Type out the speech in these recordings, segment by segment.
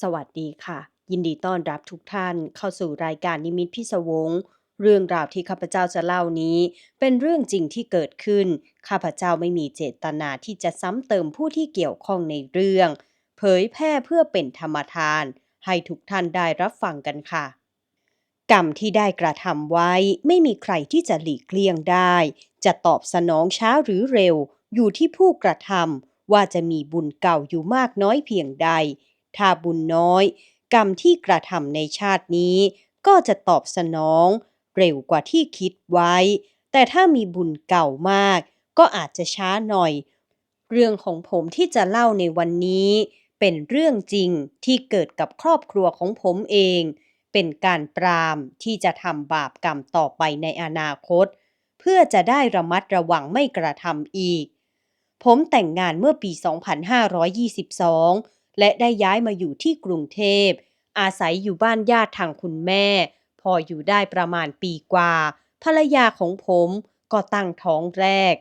สวัสดีค่ะ ยินดีต้อนรับทุกท่านเข้าสู่รายการนิมิตพิศวง เรื่องราวที่ข้าพเจ้าจะเล่านี้ เป็นเรื่องจริงที่เกิดขึ้น ข้าพเจ้าไม่มีเจตนาที่จะซ้ำเติมผู้ที่เกี่ยวข้องในเรื่อง เผยแพร่เพื่อเป็นธรรมทาน ให้ทุกท่านได้รับฟังกันค่ะ กรรมที่ได้กระทำไว้ไม่มีใครที่จะหลีกเลี่ยงได้ จะตอบสนองช้าหรือเร็ว อยู่ที่ผู้กระทำว่าจะมีบุญเก่าอยู่มากน้อยเพียงใด ถ้าบุญน้อย กรรมที่กระทำในชาตินี้ ก็จะตอบสนอง เร็วกว่าที่คิดไว้ แต่ถ้ามีบุญเก่ามาก ก็อาจจะช้าหน่อย เรื่องของผมที่จะเล่าในวันนี้ เป็นเรื่องจริงที่เกิดกับครอบครัวของผมเอง เป็นการปรามที่จะทำบาปกรรมต่อไปในอนาคต เพื่อจะได้ระมัดระวังไม่กระทำอีก ผมแต่งงานเมื่อปี 2522 และได้ย้ายมาอยู่ที่กรุงเทพ อาศัยอยู่บ้านญาติทางคุณแม่ พออยู่ได้ประมาณปีกว่า ภรรยาของผมก็ตั้งท้องแรก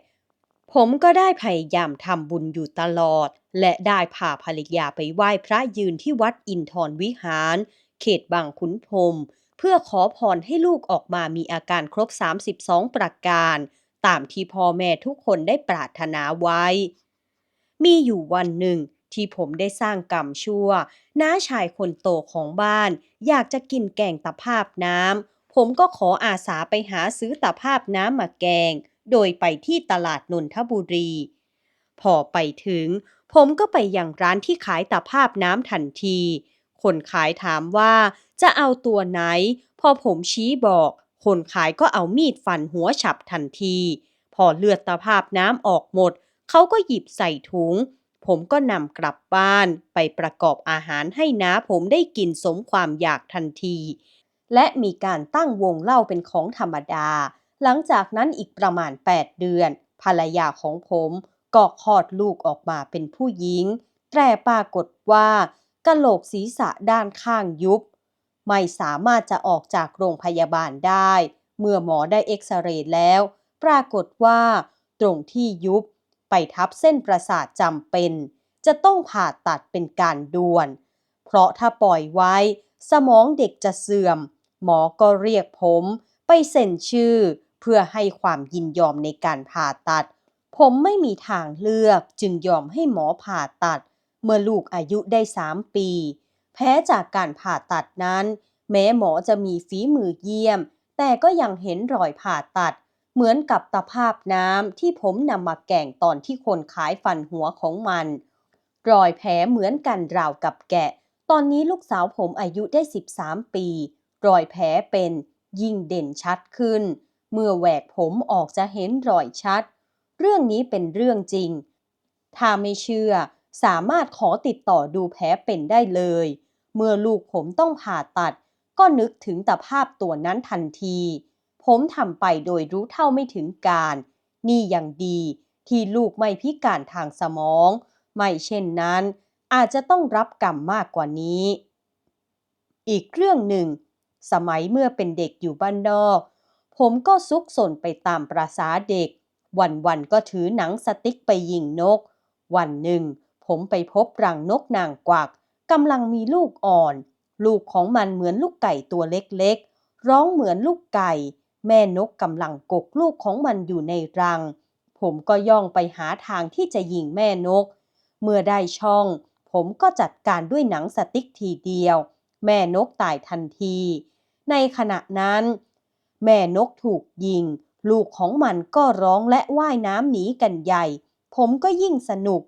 ผมก็ได้พยายามทำบุญอยู่ตลอด และได้พาภรรยาไปไหว้พระยืนที่วัดอินทรวิหาร เขตบางขุนพรมเพื่อขอพรให้ลูกออกมามีอาการครบ 32 ประการ ตามที่พ่อแม่ทุกคนได้ปรารถนาไว้ มีอยู่วันหนึ่ง ที่ผมได้สร้างกรรมชั่ว น้าชายคนโตของบ้าน อยากจะกินแกงตะภาพน้ำ ผมก็ขออาสาไปหาซื้อตะภาพน้ำมาแกง โดยไปที่ตลาดนนทบุรี พอไปถึง ผมก็ไปยังร้านที่ขายตะภาพน้ำทันที คนขายถามว่าจะเอาตัวไหน พอผมชี้บอก คนขายก็เอามีดฟันหัวฉับทันที พอเลือดตะภาพน้ำออกหมด เขาก็หยิบใส่ถุง ผมก็นำกลับบ้านไปประกอบอาหารให้น้าผมได้กินสมความอยากทันที และมีการตั้งวงเล่าเป็นของธรรมดา หลังจากนั้นอีกประมาณ 8 เดือน ภรรยาของผมก็คลอดลูกออกมาเป็นผู้หญิง แต่ปรากฏว่ากะโหลกศีรษะด้านข้างยุบ ไม่สามารถจะออกจากโรงพยาบาลได้ เมื่อหมอได้เอ็กซเรย์แล้ว ปรากฏว่า ตรงที่ยุบ ไปทับเส้นประสาทจำเป็น จะต้องผ่าตัดเป็นการด่วน เพราะถ้าปล่อยไว้ สมองเด็กจะเสื่อม หมอก็เรียกผมไปเซ็นชื่อ เพื่อให้ความยินยอมในการผ่าตัด ผมไม่มีทางเลือกจึงยอมให้หมอผ่าตัด เมื่อลูกอายุได้สามปี แพ้จากการผ่าตัดนั้น แม้หมอจะมีฝีมือเยี่ยม แต่ก็ยังเห็นรอยผ่าตัด เหมือนกับตะภาพน้ำที่ผมนำมาแก่งตอนที่คนขายฟันหัวของมัน รอยแผลเหมือนกันราวกับแกะ ตอนนี้ลูกสาวผมอายุได้ 13 ปี รอยแผลเป็นยิ่งเด่นชัดขึ้น เมื่อแหวกผมออกจะเห็นรอยชัด เรื่องนี้เป็นเรื่องจริง ถ้าไม่เชื่อสามารถขอติดต่อดูแผลเป็นได้เลย เมื่อลูกผมต้องผ่าตัด ก็นึกถึงตภาพตัวนั้นทันที ผมทำไปโดยรู้เท่าไม่ถึงการ นี่ยังดีที่ลูกไม่พิการทางสมอง ไม่เช่นนั้น อาจจะต้องรับกรรมมากกว่านี้ อีกเรื่องหนึ่ง สมัยเมื่อเป็นเด็กอยู่บ้านนอก ผมก็ซุกซนไปตามประษาเด็ก วันๆก็ถือหนังสติ๊กไปยิงนก วันหนึ่ง ผมไปพบรังนกนางกวักกำลังมีลูกอ่อน ลูกของมันเหมือนลูกไก่ตัวเล็กๆ ร้องเหมือนลูกไก่ แม่นกกำลังกกลูกของมันอยู่ในรัง ผมก็ย่องไปหาทางที่จะยิงแม่นก เมื่อได้ช่อง ผมก็จัดการด้วยหนังสติ๊กทีเดียว แม่นกตายทันที ในขณะนั้น แม่นกถูกยิง ลูกของมันก็ร้องและว่ายน้ำหนีกันใหญ่ ผมก็ยิ่งสนุก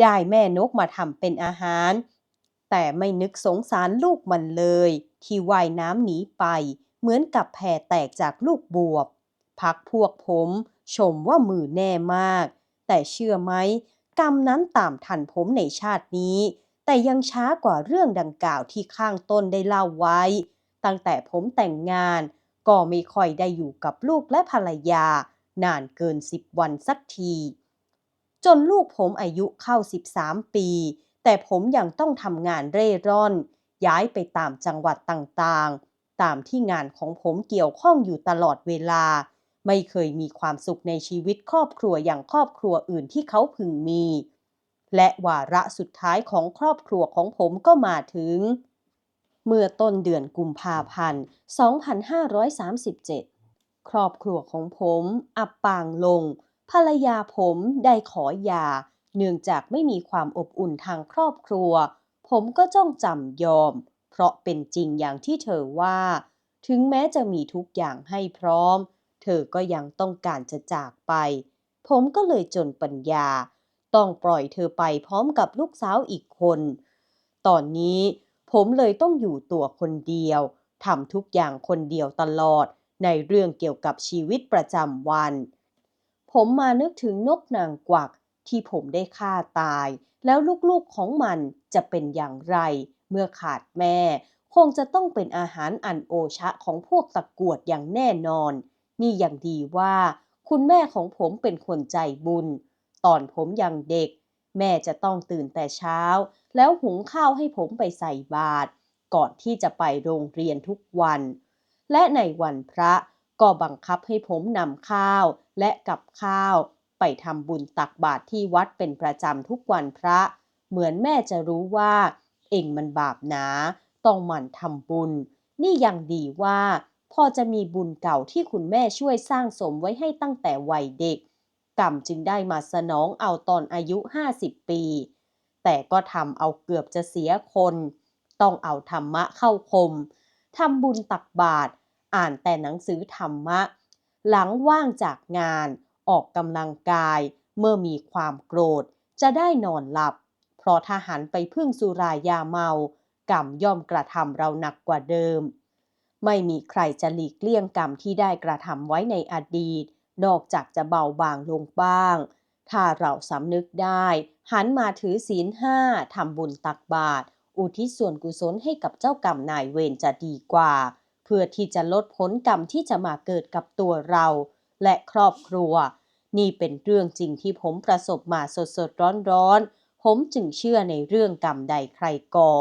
ได้แม่นกมาทำเป็นอาหาร แต่ไม่นึกสงสารลูกมันเลย ที่ว่ายน้ำหนีไป เหมือนกับแพแตกจากลูกบวบ พักพวกผมชมว่ามือแน่มาก แต่เชื่อไหม กรรมนั้นตามทันผมในชาตินี้ แต่ยังช้ากว่าเรื่องดังกล่าวที่ข้างต้นได้เล่าไว้ ตั้งแต่ผมแต่งงาน ก็ไม่ค่อยได้อยู่กับลูกและภรรยา นานเกินสิบวันสักที จนลูกผมอายุเข้า 13 ปี แต่ผมยังต้องทำงานเร่ร่อน ย้ายไปตามจังหวัดต่างๆ ตามที่งานของผมเกี่ยวข้องอยู่ตลอดเวลา ไม่เคยมีความสุขในชีวิตครอบครัวอย่างครอบครัวอื่นที่เขาพึงมี และวาระสุดท้ายของครอบครัวของผมก็มาถึง เมื่อต้นเดือนกุมภาพันธ์ 2537 ครอบครัวของผมอับปางลง ภรรยาผมได้ขอหย่าเนื่องจากไม่มีความอบอุ่นทางครอบครัว ผมก็จ้องจำยอม เพราะเป็นจริงอย่างที่เธอว่า ถึงแม้จะมีทุกอย่างให้พร้อม เธอก็ยังต้องการจะจากไป ผมก็เลยจนปัญญา ต้องปล่อยเธอไปพร้อมกับลูกสาวอีกคน ตอนนี้ผมเลยต้องอยู่ตัวคนเดียวทำทุกอย่างคนเดียวตลอด ในเรื่องเกี่ยวกับชีวิตประจำวัน ผมมานึกถึงนกนางกวักที่ผมได้ฆ่าตาย แล้วลูกๆของมันจะเป็นอย่างไร เมื่อขาดแม่ คงจะต้องเป็นอาหารอันโอชะของพวกตะกวดอย่างแน่นอน นี่อย่างดีว่า คุณแม่ของผมเป็นคนใจบุญ ตอนผมยังเด็ก แม่จะต้องตื่นแต่เช้า แล้วหุงข้าวให้ผมไปใส่บาตรก่อนที่จะไปโรงเรียนทุกวัน และในวันพระก็บังคับให้ผมนำข้าวและกับข้าว ไปทำบุญตักบาตรที่วัดเป็นประจำทุกวันพระ เหมือนแม่จะรู้ว่า เองมันบาปนาต้องหมั่นทำบุญ นี่ยังดีว่า พอจะมีบุญเก่าที่คุณแม่ช่วยสร้างสมไว้ให้ตั้งแต่วัยเด็ก กรรมจึงได้มาสนองเอาตอนอายุ 50 ปี แต่ก็ทำเอาเกือบจะเสียคน ต้องเอาธรรมะเข้าคมทำบุญตักบาตรอ่านแต่หนังสือธรรมะ หลังว่างจากงาน ออกกำลังกาย เมื่อมีความโกรธ จะได้นอนหลับ เพราะถ้าหันไปพึ่งสุรายาเมา กรรมย่อมกระทำเราหนักกว่าเดิม ไม่มีใครจะหลีกเลี่ยงกรรมที่ได้กระทำไว้ในอดีต นอกจากจะเบาบางลงบ้าง ถ้าเราสำนึกได้ หันมาถือศีลห้าทำบุญตักบาตรอุทิศส่วนกุศลให้กับเจ้ากรรมนายเวรจะดีกว่า เพื่อที่จะลดผลกรรมที่จะมาเกิดกับตัวเรา และครอบครัว นี่เป็นเรื่องจริงที่ผมประสบมาสดๆร้อนๆ ผมจึงเชื่อในเรื่องกรรมใดใครก่อ